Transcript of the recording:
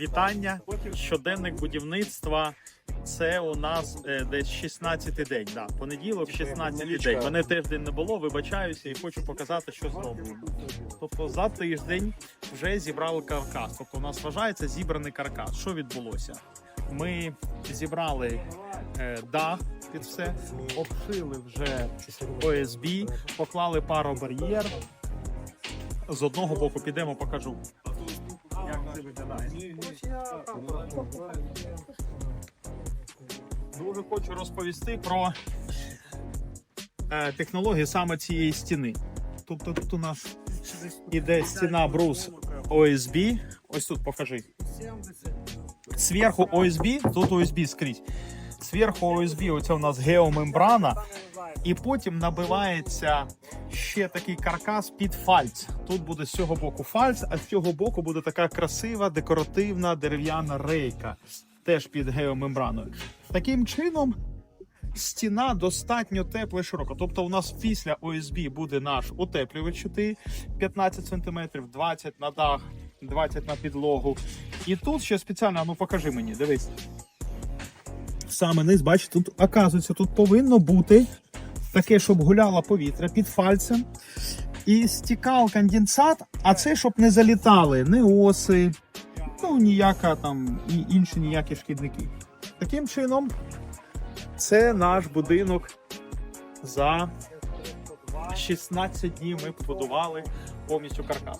вітання. Щоденник будівництва. Це у нас е, десь 16-й день. Да, понеділок, 16-й день. Мене тиждень не було, вибачаюся і хочу показати, що зроблено. Тобто за тиждень вже зібрали каркас. Тобто у нас вважається зібраний каркас. Що відбулося? Ми зібрали е, дах під все, обшили вже ОСБ, поклали паробар'єр. З одного боку підемо, покажу. Дуже хочу розповісти про е, технологію саме цієї стіни. Тобто тут у нас іде стіна брус ОСБ. Ось тут покажи. Зверху ОСБ, тут ОСБ скрізь. Зверху ОСБ, оце у нас геомембрана, і потім набивається ще такий каркас під фальц. Тут буде з цього боку фальц, а з цього боку буде така красива декоративна дерев'яна рейка, теж під геомембраною. Таким чином. Стіна достатньо тепла і широка. Тобто, у нас після ОСБ буде наш утеплювач 15 см, 20 на дах, 20 на підлогу. І тут ще спеціально, ну покажи мені, дивись. Саме низ, бачите, тут оказується, тут повинно бути таке, щоб гуляло повітря під фальцем. І стікав конденсат, а це щоб не залітали ні оси, ну ніяка там і інші ніякі шкідники. Таким чином, це наш будинок за 16 днів ми побудували повністю каркас.